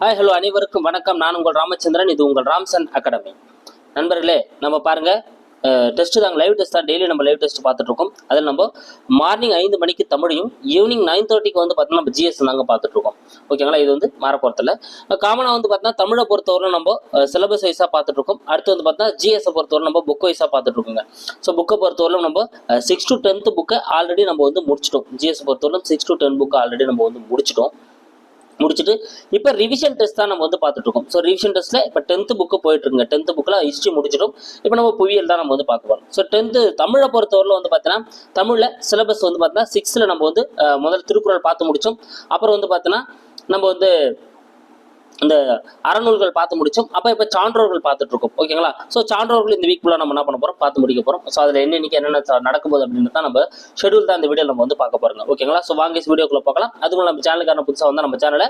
Hi hello அனைவருக்கும் வணக்கம். நான் உங்கள் ராமச்சந்திரன் இது உங்கள் ராம்சன் அகாடமி. நண்பர்களே நம்ம பாருங்க டெஸ்ட் தாங்க லைவ் டெஸ்ட் தான். டெய்லி நம்ம லைவ் டெஸ்ட் பார்த்துட்டு இருக்கோம் அதில் நம்ம மார்னிங் ஐந்து மணிக்கு தமிழையும் ஈவினிங் நைன் தேர்ட்டிக்கு வந்து பார்த்தீங்கன்னா நம்ம ஜிஎஸ் தாங்க பார்த்துட்டு இருக்கோம் ஓகேங்களா இது வந்து மாற போகிறதில்ல காமனாக வந்து பார்த்தீங்கன்னா தமிழை பொறுத்தவரை நம்ம சிலபஸ் வைஸாக பார்த்துட்டு இருக்கோம் அடுத்து வந்து பார்த்தீங்கன்னா ஜிஎஸை பொறுத்தவரை நம்ம புக் வைஸாக பார்த்துட்டு இருக்கோங்க ஸோ புக்கை பொறுத்தவரை நம்ம சிக்ஸ் டு டென்த்து புக்கை ஆல்ரெடி நம்ம வந்து முடிச்சிட்டோம். ஜிஎஸ் பொறுத்தவரை சிக்ஸ் டு டென் புக்கை ஆல்ரெடி நம்ம வந்து முடிச்சிட்டோம். முடிச்சுட்டு இப்போ ரிவிஷன் டெஸ்ட் தான் நம்ம வந்து பார்த்துட்டு இருக்கோம். ஸோ ரிவிஷன் டெஸ்ட்டில் இப்போ டென்த்து புக்கு போயிட்டு இருக்குங்க. டென்த்து புக்கில் ஹிஸ்ட்ரி முடிச்சிடும் இப்போ நம்ம புவியியல் தான் நம்ம வந்து பார்க்க போகிறோம் ஸோ டென்த்து தமிழை பொறுத்தவரையில் வந்து பார்த்தீங்கன்னா தமிழில் சிலபஸ் வந்து பார்த்தீங்கன்னா சிக்ஸ்த்தில் நம்ம வந்து முதல் முதல்ல திருக்குறள் பார்த்து முடித்தோம் அப்புறம் வந்து பார்த்தீங்கன்னா நம்ம வந்து இந்த அறநூல்கள் பார்த்து முடிச்சோம். அப்போ இப்போ சான்றோர்கள் பார்த்துட்டு இருக்கோம் ஓகேங்களா? ஸோ சான்றோர்கள் இந்த வீக் ஃபுல்லாக நம்ம என்ன பண்ண போகிறோம் பார்த்து முடிக்க போகிறோம் ஸோ அதில் என்னென்னைக்கு என்னென்ன நடக்கும்போது நடக்க அப்படின்னு தான் நம்ம ஷெடியூல் தான் இந்த வீடியோ நம்ம வந்து பார்க்க போகிறோம் ஓகேங்களா? ஸோ வாங்க வீடியோக்குள்ள பார்க்கலாம் அதுவும் நம்ம சேனலுக்கான புதுசாக வந்து நம்ம சேனலை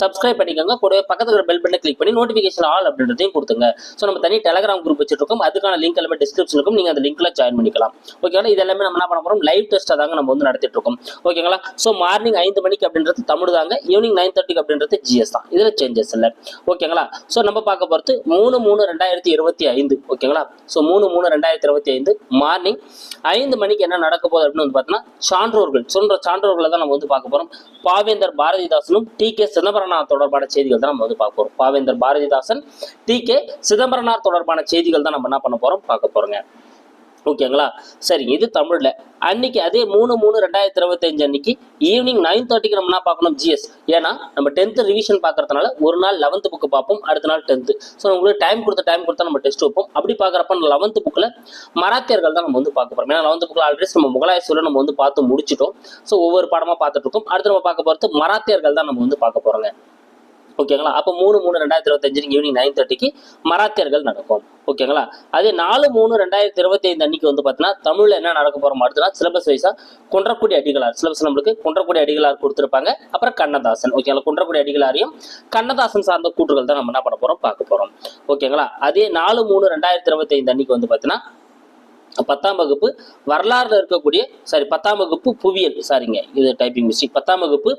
சப்ஸ்கிரைப் பண்ணிக்கோங்க. கூடவே பக்கத்துல இருக்கிற பெல் பட்டனை கிளிக் பண்ணி நோட்டிஃபிகேஷன் ஆல் அப்படின்றதையும் கொடுத்துங்க ஸோ நம்ம தனி டெலகிராம் குரூப் வச்சிருக்கோம் அதுக்கான லிங்க் எல்லாமே டிஸ்கிரிப்ஷன் இருக்கும். நீங்கள் அந்த லிங்க்ல ஜாயின் பண்ணிக்கலாம். ஓகேங்களா? இது எல்லாமே நம்ம என்ன பண்ண போகிறோம் லைவ் டெஸ்ட்டாக தாங்க நம்ம வந்து நடத்திட்டு இருக்கோம் ஓகேங்களா? ஸோ மார்னிங் ஐந்து மணிக்கு அப்படின்றது தமிழ் தாங்க. ஈவினிங் நைன் தேர்ட்டிக்கு அப்படின்றது ஜிஎஸ் தான். இதில் சேஞ்சஸ் இல்லை. ஓகேங்களா ஸோ நம்ம பார்க்க போகிறது மூணு மூணு ரெண்டாயிரத்தி இருபத்தி ஐந்து. ஓகேங்களா ஸோ மூணு மூணு ரெண்டாயிரத்தி இருபத்தி ஐந்து மார்னிங் ஐந்து மணிக்கு என்ன நடக்க போகுது அப்படின்னு வந்து பார்த்தீங்கன்னா சான்றோர்கள் சொல்ற சான்றோர்களை தான் நம்ம வந்து பார்க்க போகிறோம் பாவேந்தர் பாரதிதாசனும் டி கே சிதம்பரனார் தொடர்பான செய்திகள் தான் நம்ம வந்து பார்க்க போகிறோம் பாவேந்தர் பாரதிதாசன் டி கே சிதம்பரனார் தொடர்பான செய்திகள் தான் நம்ம என்ன பண்ண போகிறோம் பார்க்க போகிறோங்க ஓகேங்களா? சரி இது தமிழில். அன்னைக்கு அதே மூணு மூணு ரெண்டாயிரத்தி இருபத்தஞ்சு அன்னைக்கு ஈவினிங் நைன் தேர்ட்டிக்கு நம்ம என்ன பார்க்கணும்? ஜிஎஸ் ஏன்னா நம்ம டென்த்து ரிவிஷன் பார்க்கறதுனால ஒரு நாள் லெவன்த் புக்கு பார்ப்போம் அடுத்த நாள் டென்த்து ஸோ உங்களுக்கு டைம் கொடுத்த டைம் கொடுத்தா நம்ம டெஸ்ட் வைப்போம். அப்படி பார்க்குறப்ப லெவன்த் புக்கில் மராத்தியர்கள் தான் நம்ம வந்து பார்க்க போகிறோம் ஏன்னா லெவன்த் புக்கில் ஆல்ரெடி நம்ம முகலாய சூழல் நம்ம வந்து பார்த்து முடிச்சிட்டோம். ஸோ ஒவ்வொரு பாடமாக பார்த்துட்டு இருக்கோம். அடுத்து நம்ம பார்க்க போகிறது மராத்தியர்கள் தான் நம்ம வந்து பார்க்க போகிறோங்க ஓகேங்களா அப்போ மூணு மூணு ரெண்டாயிரத்தி இருபத்தஞ்சு ஈவினிங் நைன் தேர்ட்டிக்கு மராத்தியர்கள் நடக்கும். ஓகேங்களா அதே நாலு மூணு ரெண்டாயிரத்தி இருபத்தி ஐந்து அன்னைக்கு வந்து பார்த்தீங்கன்னா தமிழில் என்ன நடக்க போகிறோம் அடுத்தனா சிலபஸ் வைஸாக குன்றக்குடி அடிகளார். சிலபஸ் நம்மளுக்கு குன்றக்குடி அடிகளார் கொடுத்துருப்பாங்க. அப்புறம் கண்ணதாசன். ஓகேங்களா குன்றக்குடி அடிகளாரையும் கண்ணதாசன் சார்ந்த கூற்றுகள் தான் நம்ம என்ன பண்ண போகிறோம் பார்க்க போகிறோம் ஓகேங்களா அதே நாலு மூணு ரெண்டாயிரத்தி இருபத்தி ஐந்து அன்னைக்கு வந்து பார்த்தீங்கன்னா பத்தாம் வகுப்பு வரலாறுல இருக்கக்கூடிய சாரி பத்தாம் வகுப்பு புவியியல். சாரிங்க இது டைப்பிங் மிஸ்டேக் பத்தாம் வகுப்பு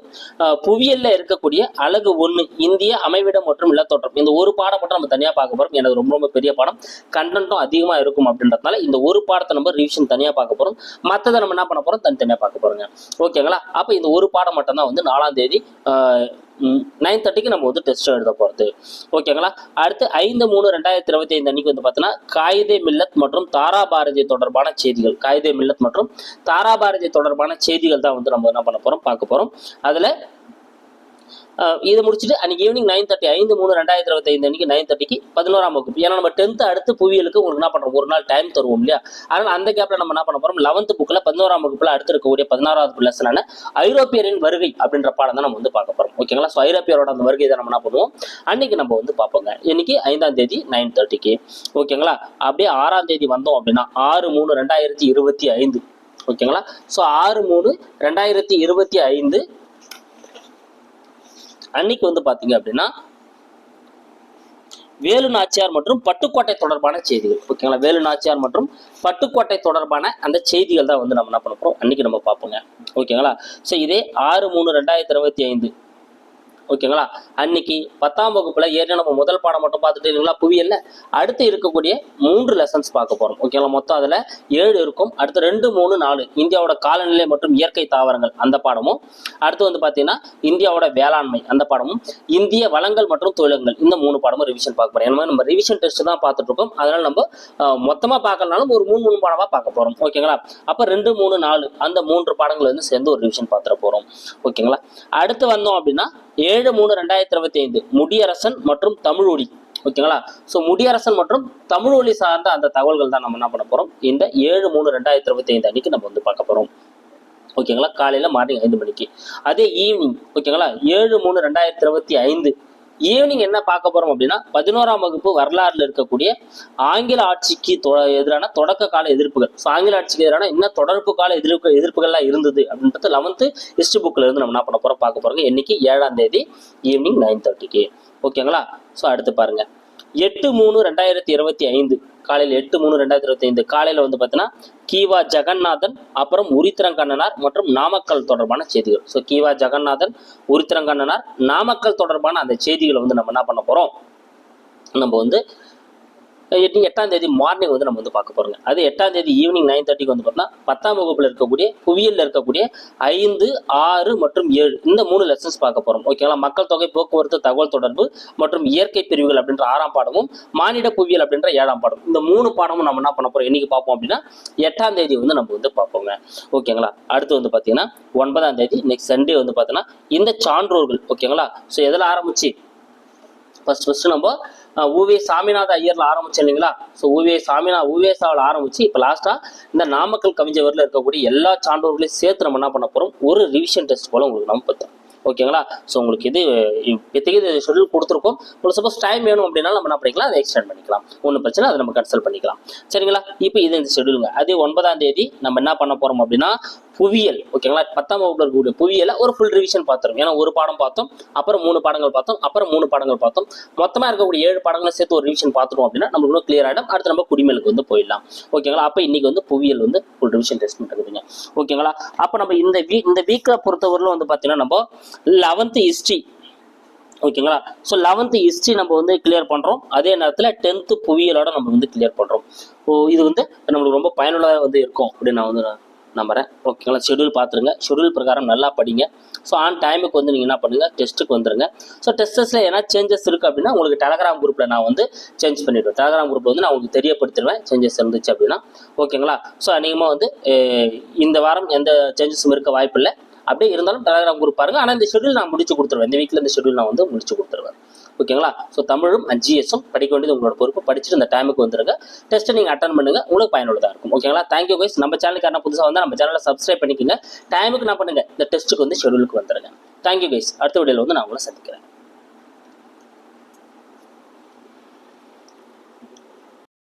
அஹ், புவியியல்ல இருக்கக்கூடிய அழகு ஒன்று இந்திய அமைவிடம் மற்றும் நிலத்தோற்றம். இந்த ஒரு பாடம் மட்டும் நம்ம தனியாக பார்க்க போறோம். எனக்கு ரொம்ப ரொம்ப பெரிய பாடம். கண்டென்ட்டும் அதிகமாக இருக்கும் அப்படின்றதுனால இந்த ஒரு பாடத்தை நம்ம ரிவிஷன் தனியாக பார்க்க போறோம். மற்றதை நம்ம என்ன பண்ண போறோம்? தனித்தனியாக பார்க்க போறோங்க. ஓகேங்களா அப்போ இந்த ஒரு பாடம் மட்டும் தான் வந்து நாலாம் தேதி நைன் தேர்ட்டிக்கு நம்ம வந்து டெஸ்ட் எழுத போகிறது ஓகேங்களா? அடுத்து ஐந்து மூணு ரெண்டாயிரத்தி இருபத்தி ஐந்து அன்னைக்கு வந்து பார்த்தீங்கன்னா காயிதே மில்லத் மற்றும் தாரா பாரதி தொடர்பான செய்திகள். காயிதே மில்லத் மற்றும் தாரா பாரதி தொடர்பான செய்திகள் தான் வந்து நம்ம என்ன பண்ண போகிறோம் பார்க்க போகிறோம் அதில் இதை முடிச்சுட்டு அன்னைக்கு ஈவினிங் நைன் தேர்ட்டி ஐந்து மூணு ரெண்டாயிரத்தி இருபத்தி ஐந்து அன்னைக்கு நைன் தேர்ட்டிக்கு பதினோராம் வகுப்பு. ஏன்னா நம்ம டென்த்து அடுத்து புவியலுக்கு உங்களுக்கு என்ன பண்ணுறோம் ஒரு நாள் டைம் தருவோம் இல்லையா? அதனால் அந்த கேப்பில் நம்ம என்ன பண்ண போகிறோம் லெவன்த்து புக்கில் பதினோராம் வகுப்பில் அடுத்து இருக்கக்கூடிய பதினாறாவது லெசனான ஐரோப்பியரின் வருகை அப்படின்ற பாடம் தான் நம்ம வந்து பார்க்க போகிறோம் ஓகேங்களா ஸோ ஐரோப்பியரோட அந்த வருகை தான் நம்ம என்ன பண்ணுவோம்? அன்னைக்கு நம்ம வந்து பார்ப்போங்க. இன்னைக்கு ஐந்தாம் தேதி நைன் தேர்ட்டிக்கு ஓகேங்களா அப்படியே ஆறாம் தேதி வந்தோம் அப்படின்னா ஆறு மூணு ரெண்டாயிரத்தி இருபத்தி ஐந்து. ஓகேங்களா ஸோ ஆறு மூணு ரெண்டாயிரத்தி இருபத்தி ஐந்து அன்னைக்கு வந்து பாத்தீங்க அப்படின்னா வேலு நாச்சியார் மற்றும் பட்டுக்கோட்டை தொடர்பான செய்திகள். ஓகேங்களா? வேலு நாச்சியார் மற்றும் பட்டுக்கோட்டை தொடர்பான அந்த செய்திகள் தான் வந்து நம்ம என்ன பண்ண போறோம்? அன்னைக்கு நம்ம பார்ப்போங்க. ஓகேங்களா? ஸோ இதே ஆறு மூணு ரெண்டாயிரத்தி இருபத்தி ஐந்து. ஓகேங்களா? அன்னைக்கு பத்தாம் வகுப்புல ஏற்கனவே நம்ம முதல் பாடம் மட்டும் பார்த்துட்டு இருக்கீங்களா? புவியல்ல அடுத்து இருக்கக்கூடிய மூன்று லெசன்ஸ் பார்க்க போறோம். ஓகேங்களா? மொத்தம் அதுல ஏழு இருக்கும். அடுத்து ரெண்டு மூணு நாலு. இந்தியாவோட காலநிலை மற்றும் இயற்கை தாவரங்கள் அந்த பாடமும். அடுத்து வந்து பாத்தீங்கன்னா இந்தியாவோட வேளாண்மை அந்த பாடமும். இந்திய வளங்கள் மற்றும் தொழிலங்கள் இந்த மூணு பாடமும் ரிவிஷன் பார்க்க போறோம். ஏன்னா நம்ம ரிவிஷன் டெஸ்ட் தான் பார்த்துட்டு இருக்கோம். அதனால நம்ம மொத்தமா பார்க்கலனாலும் ஒரு மூணு மூணு பாடமா பார்க்க போறோம். ஓகேங்களா? அப்ப ரெண்டு மூணு நாலு அந்த மூன்று பாடங்கள் வந்து சேர்ந்து ஒரு ரிவிஷன் பார்த்துட போறோம். ஓகேங்களா? அடுத்து வந்தோம் அப்படின்னா ஏழு மூணு ரெண்டாயிரத்தி இருபத்தி ஐந்து முடியரசன் மற்றும் தமிழ் ஒளி ஓகேங்களா? ஸோ முடியரசன் மற்றும் தமிழ் ஒளி சார்ந்த அந்த தகவல்கள் தான் நம்ம என்ன பண்ண போறோம்? இந்த ஏழு மூணு ரெண்டாயிரத்தி இருபத்தி ஐந்து அன்னைக்கு நம்ம வந்து பார்க்க போறோம். ஓகேங்களா? காலையில மார்னிங் ஐந்து மணிக்கு. அதே ஈவினிங் ஓகேங்களா? ஏழு மூணு ரெண்டாயிரத்தி இருபத்தி ஐந்து ஈவினிங் என்ன பார்க்க போறோம் அப்படின்னா பதினோராம் வகுப்பு வரலாறுல இருக்கக்கூடிய ஆங்கில ஆட்சிக்கு தொ- எதிரான தொடக்க கால எதிர்ப்புகள். ஸோ ஆங்கில ஆட்சிக்கு எதிரான என்ன தொடர்பு கால எதிர்ப்பு எதிர்ப்புகள்லாம் இருந்தது அப்படின்றது லெவன்த்து ஹிஸ்ட்ரி புக்ல இருந்து நம்ம என்ன பண்ண போறோம் பார்க்க போறோங்க. இன்னைக்கு ஏழாம் தேதி ஈவினிங் நைன் தேர்ட்டிக்கு ஓகேங்களா ஸோ அடுத்து பாருங்க. எட்டு மூணு ரெண்டாயிரத்தி இருபத்தி ஐந்து. காலையில் எட்டு மூணு ரெண்டாயிரத்தி இருபத்தி ஐந்து. காலையில் வந்து பார்த்தீங்கன்னா கீவா ஜெகநாதன் அப்புறம் உரித்திரங்கண்ணனார் மற்றும் நாமக்கல் தொடர்பான செய்திகள். ஸோ கீவா ஜெகநாதன் உரித்திரங்கண்ணனார் நாமக்கல் தொடர்பான அந்த செய்திகளை வந்து நம்ம என்ன பண்ண போகிறோம் நம்ம வந்து எட்டு எட்டாம் தேதி மார்னிங் வந்து நம்ம வந்து பார்க்க போறோங்க. அது எட்டாம் தேதி ஈவினிங் நைன் தேர்ட்டிக்கு வந்து பார்த்தோம்னா பத்தாம் வகுப்புல இருக்கக்கூடிய புவியியல்ல இருக்கக்கூடிய ஐந்து ஆறு மற்றும் ஏழு. இந்த மூணு லெசன்ஸ் பார்க்க போறோம். ஓகேங்களா மக்கள் தொகை போக்குவரத்து தகவல் தொடர்பு மற்றும் இயற்கை பிரிவுகள் அப்படின்ற ஆறாம் பாடமும் மானிட புவியியல் அப்படின்ற ஏழாம் பாடம் இந்த மூணு பாடமும் நம்ம என்ன பண்ண போறோம்? இன்னைக்கு பார்ப்போம் அப்படின்னா எட்டாம் தேதி வந்து நம்ம வந்து பார்ப்போங்க. ஓகேங்களா அடுத்து வந்து பார்த்தீங்கன்னா ஒன்பதாம் தேதி நெக்ஸ்ட் சண்டே வந்து பார்த்தீங்கன்னா இந்த சான்றோர்கள். ஓகேங்களா ஸோ எதில் ஆரம்பிச்சு? ஃபர்ஸ்ட் ஃபர்ஸ்ட் நம்ம ஊவே சாமிநாத ஐயர்ல ஆரம்பிச்சோம் இல்லைங்களா? ஸோ ஊவே சாமிநா ஊவேசாவில் ஆரம்பிச்சு இப்போ லாஸ்டா இந்த நாமக்கல் கவிஞவரில் இருக்கக்கூடிய எல்லா சான்றோர்களையும் சேர்த்து நம்ம என்ன பண்ண போறோம்? ஒரு ரிவிஷன் டெஸ்ட் போல உங்களுக்கு நம்ம பார்த்தோம் ஓகேங்களா ஸோ உங்களுக்கு இது இப்போதைக்கு இது ஷெடியூல் கொடுத்துருக்கோம்? உங்களுக்கு சப்போஸ் டைம் வேணும் அப்படின்னா நம்ம என்ன பண்ணிக்கலாம்? அதை எக்ஸ்டெண்ட் பண்ணிக்கலாம். ஒன்றும் பிரச்சனை அதை நம்ம கன்சல்ட் பண்ணிக்கலாம். சரிங்களா? இப்போ இது இந்த ஷெடியூலுங்க அதே ஒன்பதாம் தேதி நம்ம என்ன பண்ண போகிறோம் அப்படின்னா புவியியல் ஓகேங்களா பத்தாம் வகுப்புல இருக்கக்கூடிய புவியியலை ஒரு ஃபுல் ரிவிஷன் பார்த்துரும். ஏன்னா ஒரு பாடம் பார்த்தோம் அப்புறம் மூணு பாடங்கள் பார்த்தோம் அப்புறம் மூணு பாடங்கள் பார்த்தோம். மொத்தமாக இருக்கக்கூடிய ஏழு பாடங்களை சேர்த்து ஒரு ரிவிஷன் பார்த்துட்டோம் அப்படின்னா நம்மளுக்கு இன்னும் கிளியர் ஆகிடும் அடுத்து நம்ம குடிமேலுக்கு வந்து போயிடலாம். ஓகேங்களா அப்போ இன்னைக்கு வந்து புவியியல் வந்து ஃபுல் ரிவிஷன் டெஸ்ட் பண்ணுறதுங்க ஓகேங்களா அப்போ நம்ம இந்த வீக் இந்த வீக்கில் பொறுத்தவரையிலும் வந்து பார்த்தீங்கன்னா நம்ம லெவன்த்து ஹிஸ்ட்ரி ஓகேங்களா ஸோ லெவன்த்து ஹிஸ்ட்ரி நம்ம வந்து கிளியர் பண்ணுறோம் அதே நேரத்தில் டென்த்து புவியியலோட நம்ம வந்து கிளியர் பண்ணுறோம் ஸோ இது வந்து நம்மளுக்கு ரொம்ப பயனுள்ளதாக வந்து இருக்கும் அப்படின்னு நான் வந்து நம்புகிறேன் ஓகேங்களா ஷெடியூல் பார்த்துருங்க. ஷெடியூல் பிரகாரம் நல்லா படிங்க. ஸோ ஆன் டைமுக்கு வந்து நீங்கள் என்ன பண்ணுங்க? டெஸ்ட்டுக்கு வந்துருங்க. ஸோ டெஸ்டஸில் ஏன்னா சேஞ்சஸ் இருக்குது அப்படின்னா உங்களுக்கு டெலகிராம் குரூப்பில் நான் வந்து சேஞ்ச் பண்ணிவிடுவேன் டெலகிராம் குரூப்பில் வந்து நான் உங்களுக்கு தெரியப்படுத்திடுவேன் சேஞ்சஸ் இருந்துச்சு அப்படின்னா. ஓகேங்களா ஸோ அநேகமாக வந்து இந்த வாரம் எந்த சேஞ்சஸும் இருக்க வாய்ப்பில்லை அப்படியே இருந்தாலும் டெலகிராம் குரூப் பாருங்க. ஆனால் இந்த ஷெடியூல் நான் முடிச்சு கொடுத்துருவேன். இந்த வீக்கில் இந்த ஷெடியூல் நான் வந்து முடிச்சு கொடுத்துருவேன். ஓகேங்களா ஸோ தமிழும் ஜிஎஸும் படிக்க வேண்டியது உங்களோட பொறுப்பு. படிச்சுட்டு இந்த டைமுக்கு வந்துருங்க. டெஸ்ட்டை நீங்கள் அட்டன் பண்ணுங்க. உங்களுக்கு பயனுள்ளதாக இருக்கும். ஓகேங்களா தேங்க்யூ கைஸ் நம்ம சேனலுக்கு யாரா புதுசாக வந்தால் நம்ம சேனலை சப்ஸ்கிரைப் பண்ணிக்கோங்க. டைமுக்கு நான் பண்ணுங்க. இந்த டெஸ்ட்டுக்கு வந்து ஷெடியூலுக்கு வந்துருங்க. தேங்க்யூ கைஸ் அடுத்த வீடியோவில் வந்து நான் உங்களை சந்திக்கிறேன்.